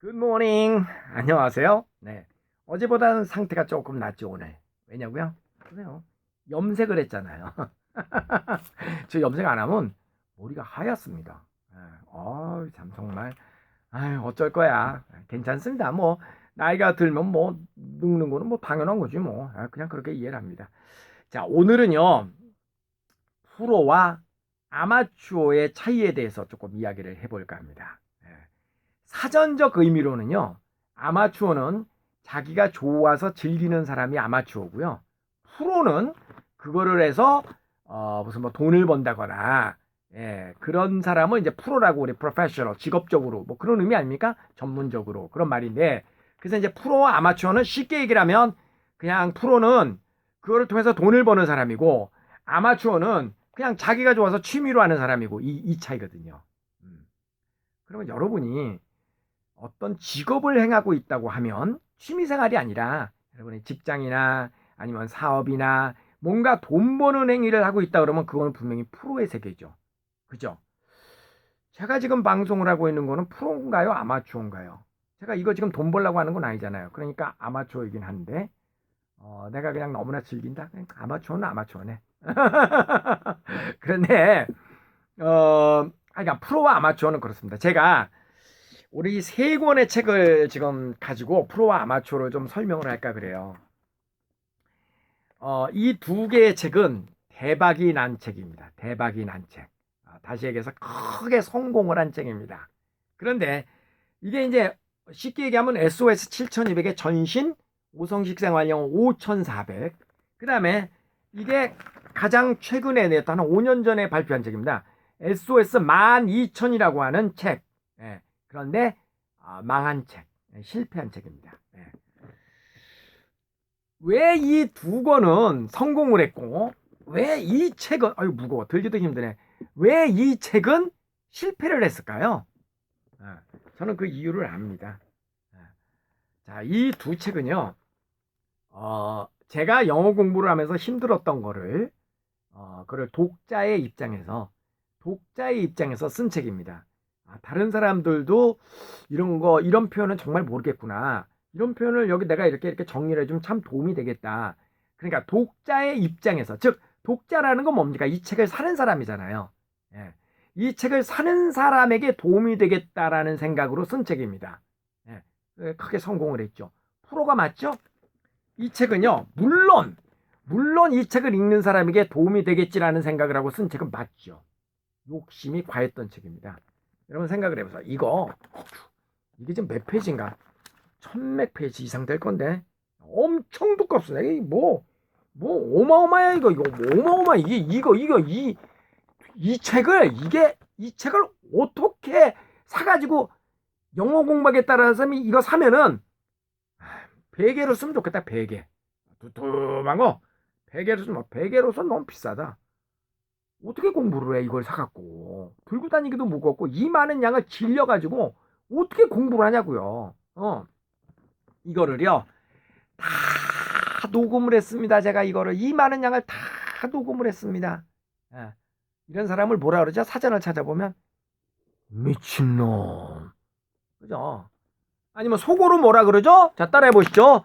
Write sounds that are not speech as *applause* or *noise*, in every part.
굿모닝. 안녕하세요. 네. 어제보다는 상태가 조금 낫죠, 오늘. 왜냐고요? 그래요. 염색을 했잖아요. *laughs* 저 염색 안 하면 머리가 하얗습니다. 아, 참 정말. 아유, 어쩔 거야. 괜찮습니다. 뭐 나이가 들면 뭐 늙는 거는 뭐 당연한 거지 뭐. 아, 그냥 그렇게 이해를 합니다. 자, 오늘은요. 프로와 아마추어의 차이에 대해서 조금 이야기를 해 볼까 합니다. 예. 사전적 의미로는요, 아마추어는 자기가 좋아서 즐기는 사람이 아마추어고요. 프로는 그거를 해서 어, 무슨 뭐 돈을 번다거나 예, 그런 사람은 이제 프로라고 우리 프로페셔널 직업적으로 뭐 그런 의미 아닙니까? 전문적으로 그런 말인데 그래서 이제 프로와 아마추어는 쉽게 얘기를 하면 그냥 프로는 그거를 통해서 돈을 버는 사람이고 아마추어는 그냥 자기가 좋아서 취미로 하는 사람이고 이, 이 차이거든요. 음. 그러면 여러분이 어떤 직업을 행하고 있다고 하면 취미 생활이 아니라 여러분의 직장이나 아니면 사업이나 뭔가 돈 버는 행위를 하고 있다 그러면 그거는 분명히 프로의 세계죠. 그죠? 제가 지금 방송을 하고 있는 거는 프로인가요? 아마추어인가요? 제가 이거 지금 돈 벌려고 하는 건 아니잖아요. 그러니까 아마추어이긴 한데 어, 내가 그냥 너무나 즐긴다? 그러니까 아마추어는 아마추어네. *laughs* 그런데 어, 그러니까 프로와 아마추어는 그렇습니다. 제가 우리 세 권의 책을 지금 가지고 프로와 아마추어를 좀 설명을 할까 그래요. 어, 이 두 개의 책은 대박이 난 책입니다. 대박이 난 책. 아, 다시 얘기해서 크게 성공을 한 책입니다. 그런데 이게 이제 쉽게 얘기하면 SOS 7200의 전신, 오성식 생 활용 5400. 그 다음에 이게 가장 최근에 냈던 한 5년 전에 발표한 책입니다. SOS 12000이라고 하는 책. 예, 그런데 아, 망한 책, 예, 실패한 책입니다. 예. 왜이 두 권은 성공을 했고 왜 이 책은 아유 무거워 들기도 힘드네. 왜 이 책은 실패를 했을까요? 예, 저는 그 이유를 압니다. 예. 자, 이 두 책은요. 어, 제가 영어 공부를 하면서 힘들었던 거를 어, 그를 독자의 입장에서 독자의 입장에서 쓴 책입니다. 아, 다른 사람들도 이런 거 이런 표현은 정말 모르겠구나. 이런 표현을 여기 내가 이렇게 이렇게 정리를 해주면 참 도움이 되겠다. 그러니까 독자의 입장에서 즉 독자라는 건 뭡니까? 이 책을 사는 사람이잖아요. 예. 이 책을 사는 사람에게 도움이 되겠다라는 생각으로 쓴 책입니다. 예. 크게 성공을 했죠. 프로가 맞죠? 이 책은요, 물론, 물론 이 책을 읽는 사람에게 도움이 되겠지라는 생각을 하고 쓴 책은 맞죠. 욕심이 과했던 책입니다. 여러분 생각을 해보세요. 이거, 이게 지금 몇 페이지인가? 천몇 페이지 이상 될 건데, 엄청 두껍습니다. 이 뭐, 뭐, 어마어마야, 이거, 이거, 뭐 어마어마, 이게, 이거, 이거, 이, 이 책을, 이게, 이 책을 어떻게 사가지고 영어 공부하겠다라는 사람이 이거 사면은, 베개로 쓰면 좋겠다, 베개. 두툼한 거. 베개로 쓰면, 베개로서 너무 비싸다. 어떻게 공부를 해, 이걸 사갖고. 들고 다니기도 무겁고, 이 많은 양을 질려가지고, 어떻게 공부를 하냐고요. 어. 이거를요, 다 녹음을 했습니다. 제가 이거를. 이 많은 양을 다 녹음을 했습니다. 예. 이런 사람을 뭐라 그러죠? 사전을 찾아보면, 미친놈. 그죠? 아니면 속어로 뭐라 그러죠? 자, 따라해 보시죠.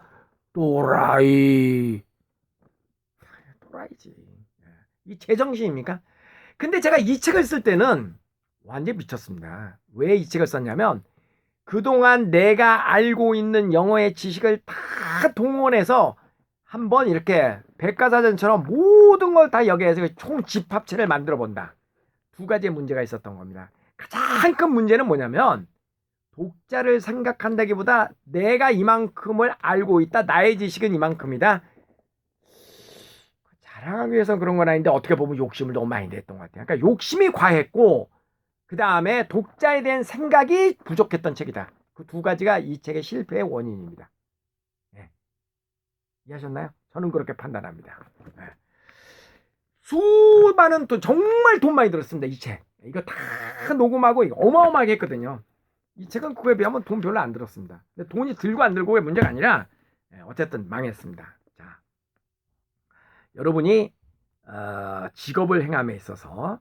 또라이. 또라이지. 예. 이 제정신입니까? 근데 제가 이 책을 쓸 때는 완전 미쳤습니다. 왜 이 책을 썼냐면 그동안 내가 알고 있는 영어의 지식을 다 동원해서 한번 이렇게 백과사전처럼 모든 걸 다 여기에서 총 집합체를 만들어 본다. 두 가지의 문제가 있었던 겁니다. 가장 큰 문제는 뭐냐면 독자를 생각한다기보다 내가 이만큼을 알고 있다. 나의 지식은 이만큼이다. 자랑하기 위해서 그런 건 아닌데 어떻게 보면 욕심을 너무 많이 냈던 것 같아요. 그러니까 욕심이 과했고 그 다음에 독자에 대한 생각이 부족했던 책이다. 그 두 가지가 이 책의 실패의 원인입니다. 예. 이해하셨나요? 저는 그렇게 판단합니다. 예. 수많은 또 정말 돈 많이 들었습니다. 이 책. 이거 다 녹음하고 어마어마하게 했거든요. 이 책은 그거에 비하면 돈 별로 안 들었습니다. 근데 돈이 들고 안 들고의 문제가 아니라 예, 어쨌든 망했습니다. 자, 여러분이 어, 직업을 행함에 있어서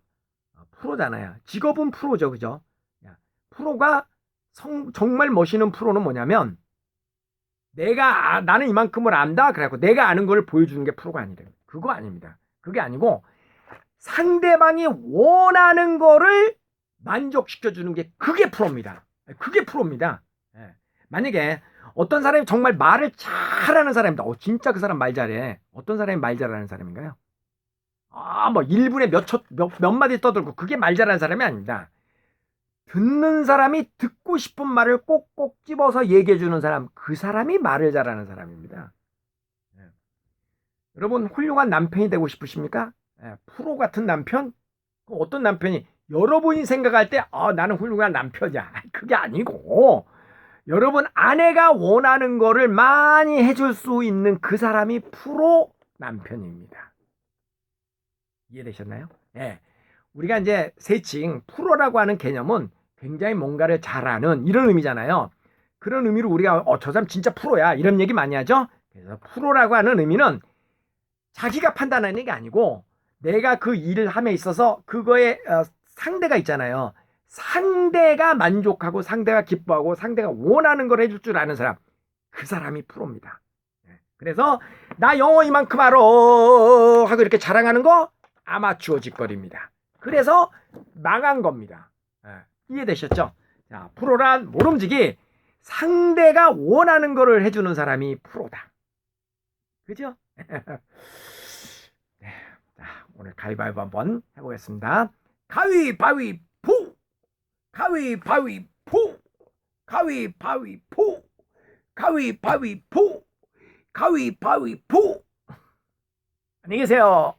어, 프로잖아요. 직업은 프로죠, 그죠? 야, 프로가 성- 정말 멋있는 프로는 뭐냐면 내가 아, 나는 이만큼을 안다 그래갖고 내가 아는 걸 보여주는 게 프로가 아니다. 그거 아닙니다. 그게 아니고 상대방이 원하는 거를 만족시켜 주는 게 그게 프로입니다. 그게 프로입니다. 예. 만약에 어떤 사람이 정말 말을 잘하는 사람입니다. 어, 진짜 그 사람 말 잘해. 어떤 사람이 말 잘하는 사람인가요? 아, 뭐 1분에 몇 초, 몇, 몇 마디 떠들고 그게 말 잘하는 사람이 아닙니다. 듣는 사람이 듣고 싶은 말을 꼭꼭 집어서 얘기해 주는 사람, 그 사람이 말을 잘하는 사람입니다. 예. 여러분, 훌륭한 남편이 되고 싶으십니까? 예, 프로 같은 남편? 그 어떤 남편이 여러분이 생각할 때, 아, 나는 훌륭한 남편이야. *laughs* 그게 아니고, 여러분, 아내가 원하는 거를 많이 해줄 수 있는 그 사람이 프로 남편입니다. 이해되셨나요? 예. 우리가 이제 세칭 프로라고 하는 개념은 굉장히 뭔가를 잘하는 이런 의미잖아요. 그런 의미로 우리가 어, 저 사람 진짜 프로야 이런 얘기 많이 하죠. 그래서 프로라고 하는 의미는 자기가 판단하는 게 아니고 내가 그 일을 함에 있어서 그거에 어, 상대가 있잖아요. 상대가 만족하고 상대가 기뻐하고 상대가 원하는 걸 해줄 줄 아는 사람 그 사람이 프로입니다. 예. 그래서 나 영어 이만큼 알아 하고 이렇게 자랑하는 거 아마추어 짓거리입니다. 그래서 망한 겁니다. 예, 이해되셨죠? 자, 프로란 모름지기 상대가 원하는 거를 해주는 사람이 프로다. 그죠? *laughs* 네, 자, 오늘 가위바위보 한번 해보겠습니다. 가위바위보! 가위바위보! 가위바위보! 가위바위보! 가위바위보! 안녕히 계세요.